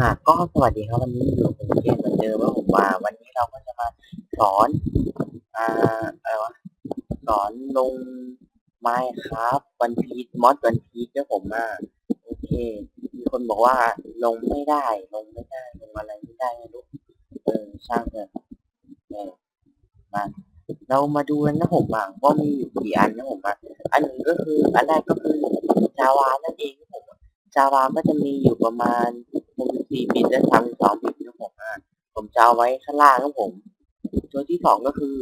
อะก็สวัสดีครับวันนี้อยู่ผมเกมเหมือนเดิมว่าผมว่าวันนี้เราก็จะมาสอนอ่าอะไรวะสอนลงไม้ครับวันพีชมอดวันพีชเนี่ยผมอะโอเค มีคนบอกว่าลงไม่ได้ ลงไม่ได้ลงอะไรไม่ได้ไม่รู้เออช่างเถอะเออมาเรามาดูกันนะผมอะว่ามีอยู่กี่อันนะผมอะอันหนึ่งก็คืออันแรกก็คือจาวานั่นเองนะผมจาวาก็จะมีอยู่ประมาณ 64บิตและ32บิตนะผมอะผมจะเอาไว้ข้างล่างครับผม ตัวที่สองก็คือ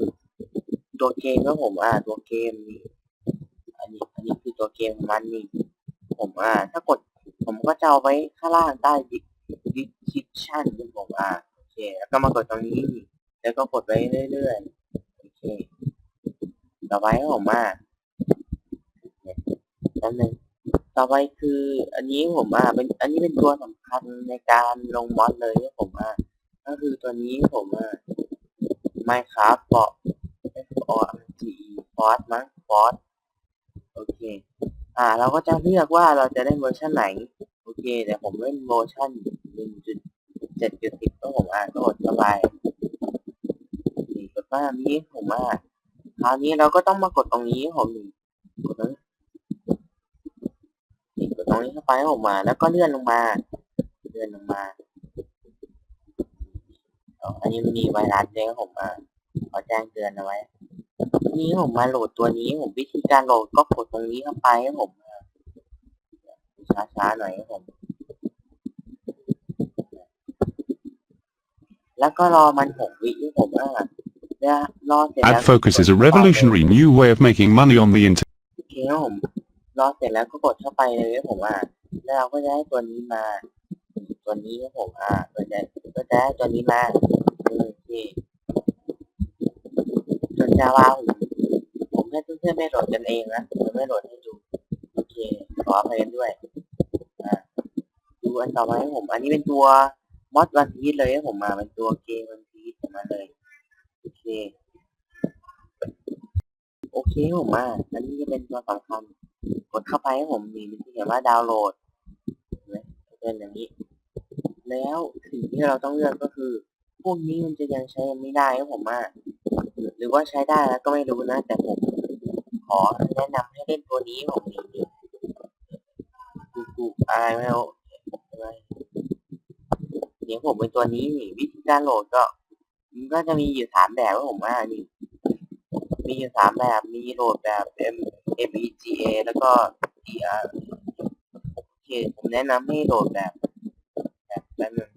ตัวเกมครับผมอ่า ตัวเกมนี่อันนี้ อันนี้คือตัวเกมของมันนี่ผมอ่า ถ้ากด ผมก็จะเอาไว้ข้างล่างใต้ดิดิคิชชั่นครับผมอ่าโอเค แล้วก็มากดตรงนี้ แล้วก็กดไว้เรื่อยๆโอเคต่อไปครับผมอ่าแป๊บนึง ต่อไปคืออันนี้ผมอะเป็นอันนี้เป็นตัวสำคัญในการลงมอดเลยที่ผมอะก็คือตัวนี้ผมอะ Minecraft เกาะ F O R G E Force มั้ง Force โอเค อ่า เราก็จะเลือกว่าเราจะได้เวอร์ชันไหน โอเค แต่ผมเล่นเวอร์ชัน1.7.10ก็ผมอะก็กดเข้าไปนี่กดว่านี้ผมอะคราวนี้เราก็ต้องมากดตรงนี้ผมกดตรง นี้นี่กดตรงนี้เข้าไปให้ผมมา แล้วก็เลื่อนลงมา เลื่อนลงมาอ๋ออันนี้มีไวรัสด้วยครับผมมาขอแจ้งเตือนเอาไว้นี่ผมมาโหลดตัวนี้ผมวิธีการโหลดก็กดตรงนี้เข้าไปให้ผมช้าๆหน่อยครับผม แล้วก็รอมันหกวิให้ผมอะแล้วรอเสร็จแล้ว Ad Focus is a revolutionary new way of making money on the internet. โอเคครับผมรอเสร็จแล้วก็กดเข้าไปเลยครับผมอะแล้วเราก็จะได้ตัวนี้มา ตัวนี้ครับผมอะก็จะก็จะได้ตัวนี้มาโอเคส่วนจาวาผมผมให้เพื่อนๆไม่โหลดกันเองนะผมไม่โหลดให้ดูโอเคขออภัยกันด้วยอะดูอันต่อไปครับผม อันนี้เป็นตัวมอดวันพีชเลยครับผมมาเป็นตัวเกมวันพีชมาเลยโอเคโอเคผมอะอันนี้จะเป็นตัวสำคัญ กดเข้าไปให้ผมมีมันจะเขียนว่าดาวน์โหลดเห็นไหมเป็นอย่างนี้ แล้วสิ่งที่เราต้องเลือกก็คือ พวกนี้มันจะยังใช้ไม่ได้ครับผมอะหรือว่าใช้ได้แล้วก็ไม่รู้นะ แต่ผมขอแนะนำให้เล่นตัวนี้ผมมีนี่กูกูอะไรไม่รู้เดี๋ยวผมเป็นตัวนี้นี่วิธีการโหลดก็ มันก็จะมีอยู่สามแบบครับผมว่านี่ มีอยู่สามแบบมีโหลดแบบ M M E G A แล้วก็ D R โอเค ผมแนะนำให้โหลดแบบแบบแบบนึง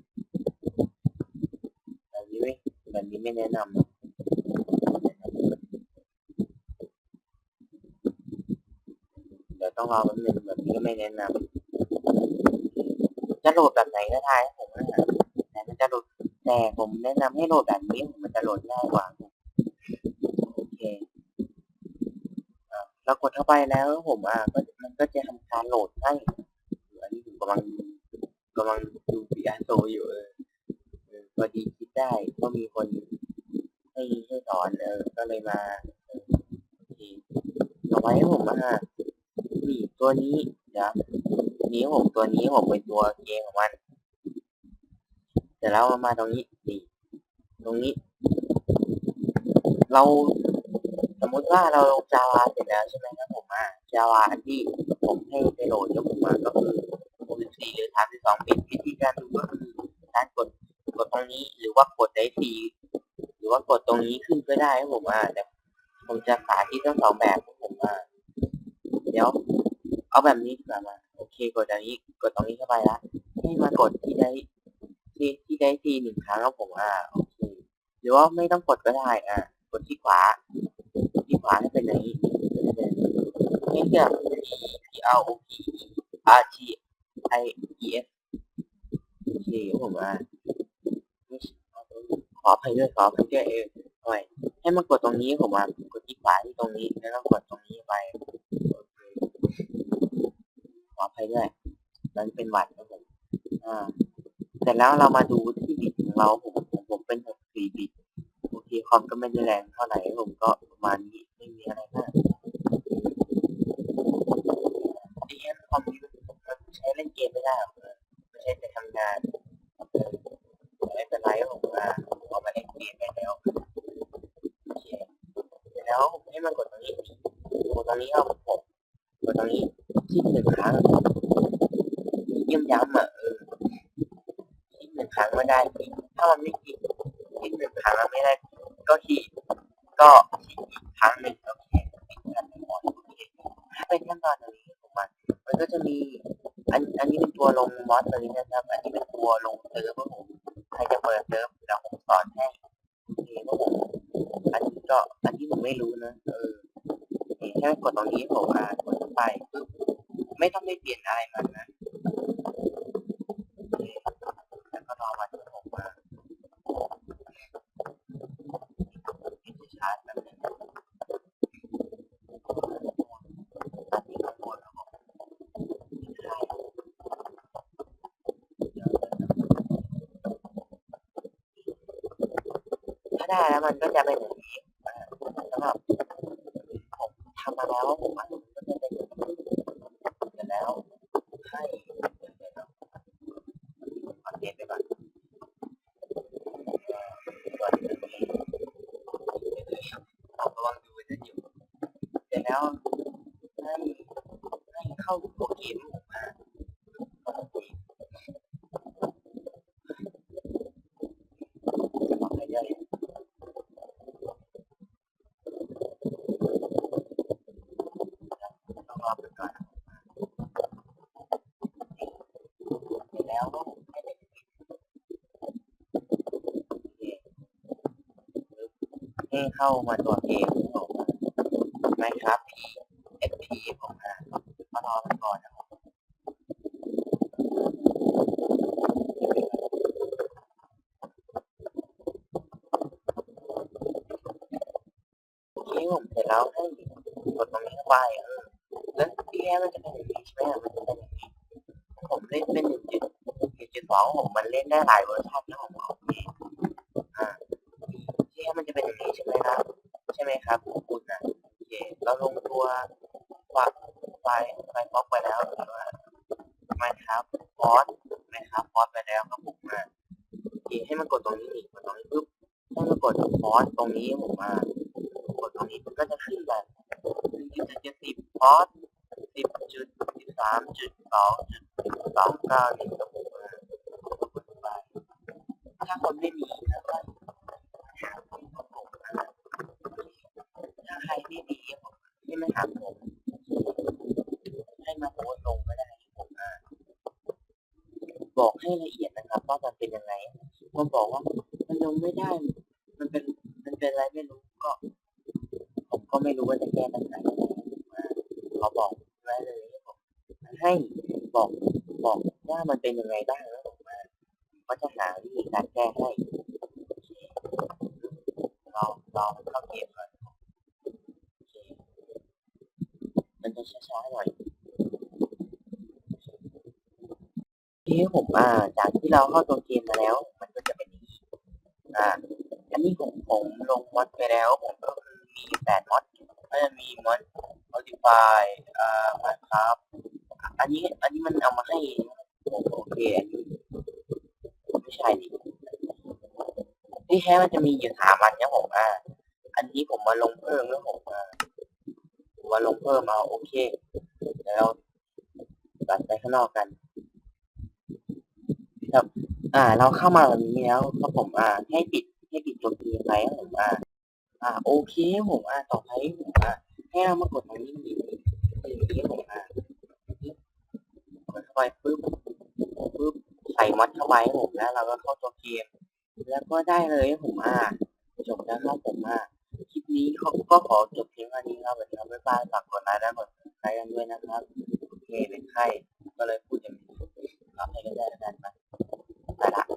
แบบนี้ไม่แบบนี้ไม่แนะนำนะเดี๋ยวต้องรอแป๊บนึงแบบนี้ก็ไม่แนะนำจะโหลดแบบไหนก็ได้ผมนะแต่มันจะโหลดแต่ผมแนะนำให้โหลดแบบนี้มันจะโหลดง่ายกว่า โอเค เรากดเข้าไปแล้วผมอะก็มันก็จะทำการโหลดให้อันนี้ผมกำลังกำลังดูปีอาโซอยู่เออพอดีคิดได้ก็มีคนให้ให้สอนเออก็เลยมาเออโอเอาไว้ให้ผมอะนี่ตัวนี้เดี๋ยวนี้ผมตัวนี้ผมเป็นตัวเกมของมันเสร็จแล้วมาตรงนี้นี่ตรงนี้ เรา มติว่าเราลงจาวาเสร็จแล้วใช่ไหมครับผมอะจาวาอันที่ผมให้ไปโหลดยกผมมาก็คือ64หรือ32บิตวิธีการดูก็คือการกดกดตรงนี้หรือว่ากดได้ทีหรือว่ากดตรงนี้ขึ้นก็ได้ครับผมอะแต่ผมจะสาธิตทั้งสองแบบครับผมอะเดี๋ยวเอาแบบนี้ดีกว่ามาโอเคกดอันนี้กดตรงนี้เข้าไปละให้มากดที่ได้ที่ที่ได้ทีหนึ่งครั้งครับผมอะโอเคหรือว่าไม่ต้องกดก็ได้อะกดที่ขวา ขวาให้เป็นอย่างนี้เลือก P R O P R T I E S โอเคครับผมอะขออภัยด้วยขออภัยด้วยเออหน่อยให้มากดตรงนี้ผมอะกดที่ขวาที่ตรงนี้แล้วก็กดตรงนี้ไปโอเคขออภัยด้วยมันเป็นหวัดครับผมอ่าเสร็จแล้วเรามาดูที่บิตของเราผมผมผมเป็น64บิตโอเคคอมก็ไม่ได้แรงเท่าไหร่ผมก็ประมาณนี้ อะไรบ้างดีเอ็นคอมพิวมันใช้เล่นเกมไม่ได้หมันใช้ไปทำงานไม่เป็นไรผมว่าเอามาเล่นเกมไปแล้วแล้วให้มันกดตรงนี้กดตรงนี้เอา ก็ขีดอีกครั้งหนึ่งโอเคปิดกันทั้งหมดโอเคถ้าเป็นขั้นตอนตรงนี้ของมันมันก็จะมีอันอันนี้เป็นตัวลงมอสตัวนี้นะครับ อันนี้เป็นตัวลงเซิร์ฟครับผมใครจะเปิดเซิร์ฟเดี๋ยวผมสอนให้โอเครับผมอันนี้ก็อันนี้ผมไม่รู้นะเออแค่กดตรงนี้ผมอ่ากดไปปึ๊บไม่ต้องไปเปลี่ยนอะไรมันนะโอเคแล้วก็รอวันที่ผมมาที่จะชาร์จแบบนี้อันนี้ข้างบนครับผมใช่เดี๋ยว ถ้าได้แล้วมันก็จะเป็นอย่างนี้สำหรับผมทำมาแล้วผมว่ามันก็จะเป็นอย่างนี้เสร็จแล้วให้เดี๋ยวเดี๋ยวขอเทสไปก่อนส่วนตรงนี้เอาระวังดูจะอยู่เสร็จแล้วให้ให้เข้าตัวเกมผมมาเข้าตัวเกมจะบอกให้ได้ ต้องรอไปก่อนเสร็จแล้วก็ให้เป็นให้ เข้ามาตัวเกมผมไหมครับ PSP ผมนะมารอมันก่อนนะครับโอเคผมเสร็จแล้วให้กดตรงนี้เข้าไปเออแล้วที่แรกมันจะเป็นอย่างนี้ใช่ไหมอะมันจะเป็นอย่างนี้ผมเล่นเป็นหนึ่งจุดหนึ่งจุดสองผมมันเล่นได้หลายเวอร์ชันนะ ที่แรกมันจะเป็นอย่างนี้ใช่ไหมครับ ใช่ไหมครับของคุณนะโอเคเราลงตัวฝากไฟไฟบล็อกไปแล้วหรือว่าไม่ครับฟอสไม่ครับฟอสไปแล้วครับผมอะโอเคให้มันกดตรงนี้อีกกดตรงนี้ปุ๊บให้มันกดฟอสตรงนี้ผมอะกดตรงนี้มันก็จะขึ้นแบบหนึ่งจุดเจ็ดสิบฟอสสิบจุดสิบสามจุดสองจุดสองเก้าหนึ่งระบุมาบุไปถ้าคนไม่มีนะครับหาผมกับผมนะถ้าใครไม่มีผมให้มาหาผมให้มาโพสต์ลงก็ได้ผมนะบอก ให้ละเอียดนะครับว่ามันเป็นยังไงผมบอกว่ามันลงไม่ได้ มันเป็นมันเป็นอะไรไม่รู้ก็ ผมก็ไม่รู้ว่าจะแก้ปัญหายังไงเขาบอกไว้เลยผมให้บอกบอกว่ามันเป็นยังไงบ้างแล้วผมว่าก็จะหาวิธีการแก้ให้โอเราเราเข้าเกมก่อนมันจะช้าๆหน่อยที นี้ผมอ่าจากที่เราเข้าตัวเกมมาแล้ว มันก็จะเป็นอย่างนี้อ่าอันนี้ผมผมลงมอดไปแล้ว ผมก็คือมีแปดมอดก็จะมีมอด modify อ่า Minecraft อันนี้อันนี้มันเอามาให้ผมโอเคอันนี้ไม่ใช่ดิที่แท้มันจะมีอยู่สามอันนะผมอ่าอันนี้ผมมาลงเพิ่มแล้วผมอ่าผมมาลงเพิ่มเอาโอเคแล้วตัดไปข้างนอกกัน ครับ อ่า เราเข้ามาแบบนี้แล้วก็ผมอ่าให้ปิดให้ปิดตัวเกมไว้ครับผมอ่าอ่า โอเคผมอ่าต่อไปผมอ่าให้เรามากดตรงนี้อีกอย่างนี้ผมอะกดเข้าไปปึ๊บปึ๊บใส่มัดเข้าไปให้ผมแล้ว เราก็เข้าตัวเกม แล้วก็ได้เลยผมอะจบแล้วครับผมอะคลิปนี้เขาก็ขอจบเพียงเท่านี้ครับสวัสดีครับบ๊ายบายฝากกดไลค์และกดซับสไครต์กันด้วยนะครับโอเคเป็นไข้แล้วกันนะ that happened.